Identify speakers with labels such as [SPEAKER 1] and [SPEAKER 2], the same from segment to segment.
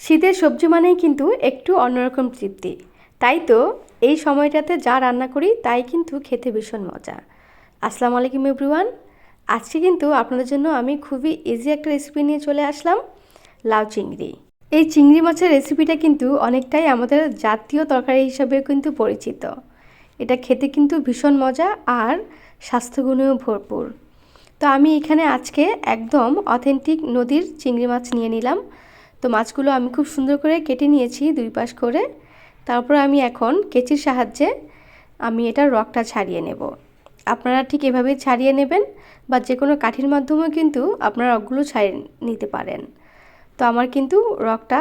[SPEAKER 1] শীতের সবজি মানেই কিন্তু একটু অন্যরকম তৃপ্তি। তাই তো এই সময়টাতে যা রান্না করি তাই কিন্তু খেতে ভীষণ মজা। আসসালামু আলাইকুম এভরিওয়ান। আজকে কিন্তু আপনাদের জন্য আমি খুবই ইজি একটা রেসিপি নিয়ে চলে আসলাম, লাউ চিংড়ি। এই চিংড়ি মাছের রেসিপিটা কিন্তু অনেকটাই আমাদের জাতীয় তরকারি হিসাবে কিন্তু পরিচিত। এটা খেতে কিন্তু ভীষণ মজা আর স্বাস্থ্যগুণেও ভরপুর। তো আমি এখানে আজকে একদম অথেন্টিক নদীর চিংড়ি মাছ নিয়ে নিলাম। তো মাছগুলো আমি খুব সুন্দর করে কেটে নিয়েছি দুই পাশ করে। তারপর আমি এখন কেচির সাহায্যে আমি এটার রকটা ছাড়িয়ে নেব। আপনারা ঠিক এভাবেই ছাড়িয়ে নেবেন বা যে কোনো কাঠির মাধ্যমেও কিন্তু আপনারা রকগুলো ছাড়িয়ে নিতে পারেন। তো আমার কিন্তু রকটা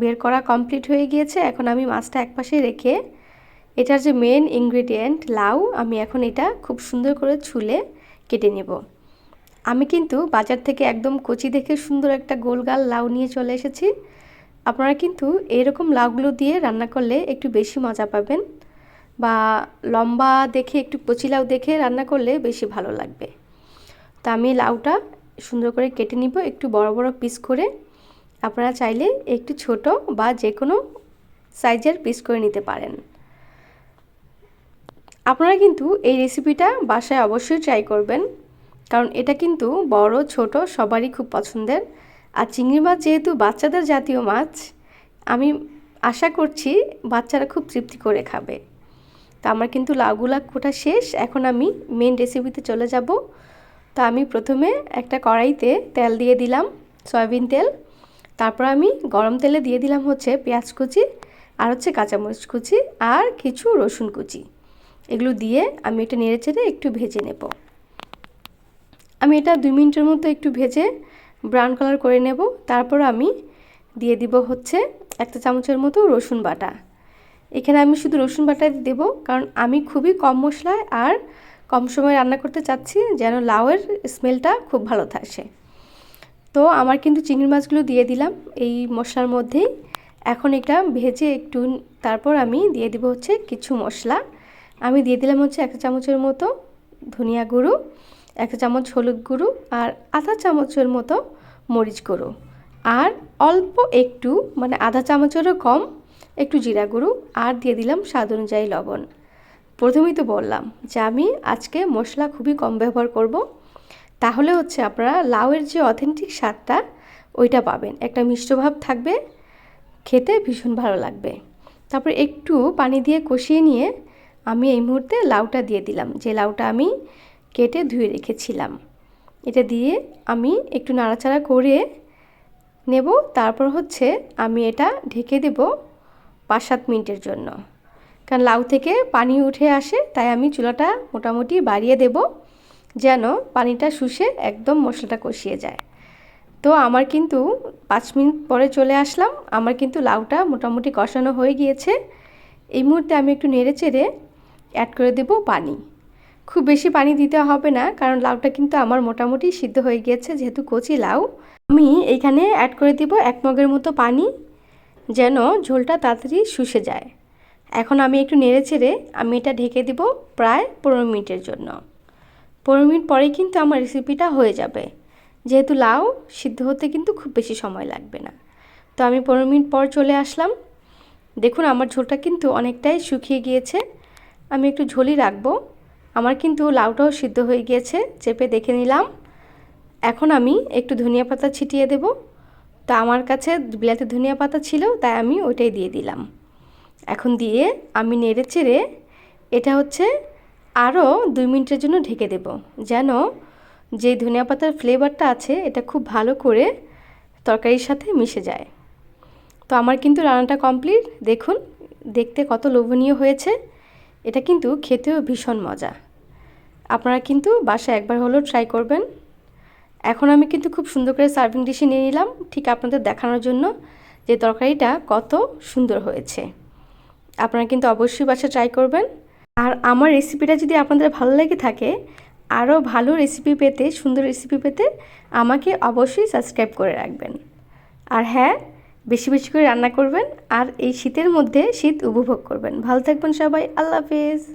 [SPEAKER 1] বের করা কমপ্লিট হয়ে গিয়েছে। এখন আমি মাছটা একপাশে রেখে এটার যে মেন ইনগ্রেডিয়েন্ট লাউ, আমি এখন এটা খুব সুন্দর করে ছুলে কেটে নেব। আমি কিন্তু বাজার থেকে একদম কচি দেখে সুন্দর একটা গোলগাল লাউ নিয়ে চলে এসেছি। আপনারা কিন্তু এরকম লাউগুলো দিয়ে রান্না করলে একটু বেশি মজা পাবেন বা লম্বা দেখে একটু কচি লাউ দেখে রান্না করলে বেশি ভালো লাগবে। তা আমি লাউটা সুন্দর করে কেটে নিব একটু বড় বড় পিস করে। আপনারা চাইলে একটু ছোট বা যে কোনো সাইজের পিস করে নিতে পারেন। আপনারা কিন্তু এই রেসিপিটা বাসায় অবশ্যই ট্রাই করবেন। কারণ এটা কিন্তু বড়, ছোট, সবারই খুব পছন্দের। আর চিংড়ি মাছ যেহেতু বাচ্চাদের জাতীয় মাছ, আমি আশা করছি বাচ্চারা খুব তৃপ্তি করে খাবে। তা আমার কিন্তু লাউগুলা কোটা শেষ, এখন আমি মেন রেসিপিতে চলে যাব। তো আমি প্রথমে একটা কড়াইতে তেল দিয়ে দিলাম, সয়াবিন তেল। তারপর আমি গরম তেলে দিয়ে দিলাম হচ্ছে পেঁয়াজ কুচি আর হচ্ছে কাঁচামরিচ কুচি আর কিছু রসুন কুচি। এগুলো দিয়ে আমি এটা নেড়ে চেড়ে একটু ভেজে নেব। আমি এটা দুই মিনিটের মতো একটু ভেজে ব্রাউন কালার করে নেব। তারপর আমি দিয়ে দিব হচ্ছে একটা চামচের মতো রসুন বাটা। এখানে আমি শুধু রসুন বাটা দেব কারণ আমি খুবই কম মশলায় আর কম সময় রান্না করতে চাচ্ছি যেন লাউয়ের স্মেলটা খুব ভালো থাকে তো আমার কিন্তু চিংড়ি মাছগুলো দিয়ে দিলাম এই মশলার মধ্যেই। এখন এটা ভেজে একটু তারপর আমি দিয়ে দিব হচ্ছে কিছু মশলা। আমি দিয়ে দিলাম হচ্ছে একটা চামচের মতো ধনিয়া গুঁড়ো। একটা চামচ হলুদ গুঁড়ো আর আধা চামচের মতো মরিচ গুঁড়ো। আর অল্প একটু মানে আধা চামচেরও কম একটু জিরা গুঁড়ো আর দিয়ে দিলাম স্বাদ অনুযায়ী লবণ। প্রথমেই তো বললাম যে আমি আজকে মশলা খুবই কম ব্যবহার করব। তাহলে হচ্ছে আপনারা লাউয়ের যে অথেন্টিক স্বাদটা, ওইটা পাবেন। একটা মিষ্টভাব থাকবে, খেতে ভীষণ ভালো লাগবে। তারপর একটু পানি দিয়ে কষিয়ে নিয়ে আমি এই মুহূর্তে লাউটা দিয়ে দিলাম। যে লাউটা আমি কেটে ধুয়ে রেখেছিলাম। এটা দিয়ে আমি একটু নাড়াচাড়া করে নেব। তারপর হচ্ছে আমি এটা ঢেকে দেব পাঁচ সাত মিনিটের জন্য। কারণ লাউ থেকে পানি উঠে আসে, তাই আমি চুলাটা মোটামুটি বাড়িয়ে দেব যেন পানিটা শুষে একদম মশলাটা কষিয়ে যায়। তো আমার কিন্তু পাঁচ মিনিট পরে চলে আসলাম। আমার কিন্তু লাউটা মোটামুটি কষানো হয়ে গিয়েছে। এই মুহূর্তে আমি একটু নেড়ে চেড়ে অ্যাড করে দেব পানি। খুব বেশি পানি দিতে হবে না, কারণ লাউটা কিন্তু আমার মোটামুটি সিদ্ধ হয়ে গিয়েছে, যেহেতু কচি লাউ। আমি এইখানে অ্যাড করে দিব এক মগের মতো পানি, যেন ঝোলটা তাড়াতাড়ি শুষে যায়। এখন আমি একটু নেড়ে চেড়ে আমি এটা ঢেকে দিব প্রায় পনেরো মিনিটের জন্য। পনেরো মিনিট পরেই কিন্তু আমার রেসিপিটা হয়ে যাবে। যেহেতু লাউ সিদ্ধ হতে কিন্তু খুব বেশি সময় লাগবে না। তো আমি পনেরো মিনিট পর চলে আসলাম। দেখুন আমার ঝোলটা কিন্তু অনেকটাই শুকিয়ে গিয়েছে। আমি একটু ঝোলই রাখব। আমার কিন্তু লাউটাও সিদ্ধ হয়ে গিয়েছে, চেপে দেখে নিলাম। এখন আমি একটু ধনিয়া পাতা ছিটিয়ে দেব। তো আমার কাছে বিলাতি ধনিয়া পাতা ছিল, তাই আমি ওইটাই দিয়ে দিলাম। এখন দিয়ে আমি নেড়ে চেড়ে এটা হচ্ছে আরও দুই মিনিটের জন্য ঢেকে দেব, যেন যে ধনিয়া পাতার ফ্লেভারটা আছে, এটা খুব ভালো করে তরকারির সাথে মিশে যায়। তো আমার কিন্তু রান্নাটা কমপ্লিট দেখুন, দেখতে কত লোভনীয় হয়েছে। এটা কিন্তু খেতেও ভীষণ মজা। আপনারা কিন্তু বাসায় একবার হলেও ট্রাই করবেন। এখন আমি কিন্তু খুব সুন্দর করে সার্ভিং ডিশে নিয়ে নিলাম। ঠিক আপনাদের দেখানোর জন্য যে তরকারিটা কত সুন্দর হয়েছে। আপনারা কিন্তু অবশ্যই বাসা ট্রাই করবেন। আর আমার রেসিপিটা যদি আপনাদের ভালো লেগে থাকে, আরও ভালো রেসিপি পেতে, সুন্দর রেসিপি পেতে, আমাকে অবশ্যই সাবস্ক্রাইব করে রাখবেন। আর হ্যাঁ বেশি বেশি করে রান্না করবেন। আর এই শীতের মধ্যে শীত উপভোগ করবেন। ভালো থাকবেন সবাই। আল্লাহ হাফেজ।